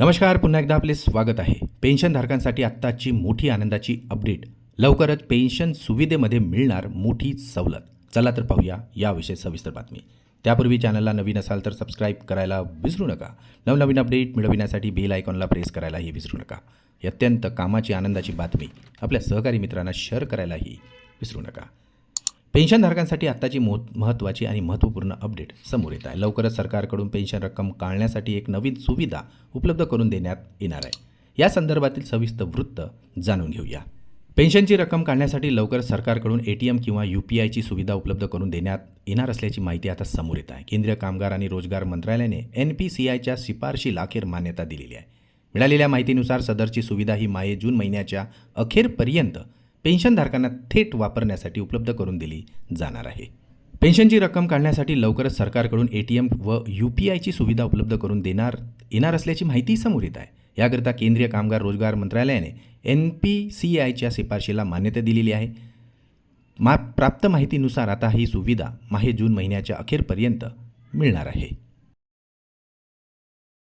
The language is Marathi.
नमस्कार पुन्हा एकदा आपले स्वागत आहे. पेन्शनधारकांसाठी आत्ताची मोठी आनंदाची अपडेट. लवकरच पेन्शन सुविधेमध्ये मिळणार मोठी सवलत. चला तर पाहूया याविषयी सविस्तर बातमी. त्यापूर्वी चॅनलला नवीन असाल तर सबस्क्राईब करायला विसरू नका. नवनवीन अपडेट मिळविण्यासाठी बेल आयकॉनला प्रेस करायलाही विसरू नका. ही अत्यंत कामाची आनंदाची बातमी आपल्या सहकारी मित्रांना शेअर करायलाही विसरू नका. पेन्शनधारकांसाठी आत्ताची मोह महत्त्वाची आणि महत्त्वपूर्ण अपडेट समोर येत आहे. लवकरच सरकारकडून पेन्शन रक्कम काढण्यासाठी एक नवीन सुविधा उपलब्ध करून देण्यात येणार आहे. या संदर्भातील सविस्तर वृत्त जाणून घेऊया. पेन्शनची रक्कम काढण्यासाठी लवकर सरकारकडून ए टी एम किंवा यू पी आयची सुविधा उपलब्ध करून देण्यात येणार असल्याची माहिती आता समोर येत आहे. केंद्रीय कामगार आणि रोजगार मंत्रालयाने एन पी सी आयच्या शिफारशीला अखेर मान्यता दिलेली आहे. मिळालेल्या माहितीनुसार सदरची सुविधा ही माये जून महिन्याच्या अखेरपर्यंत पेन्शनधारकांना थेट वापरण्यासाठी उपलब्ध करून दिली जाणार आहे. पेन्शनची रक्कम काढण्यासाठी लवकरच सरकारकडून ए टी एम व यू पी आयची सुविधा उपलब्ध करून देणार येणार असल्याची माहिती समोर येत आहे. याकरिता केंद्रीय कामगार रोजगार मंत्रालयाने एन पी सी आयच्या शिफारशीला मान्यता दिलेली आहे. मा प्राप्त माहितीनुसार आता ही सुविधा माहे जून महिन्याच्या अखेरपर्यंत मिळणार आहे.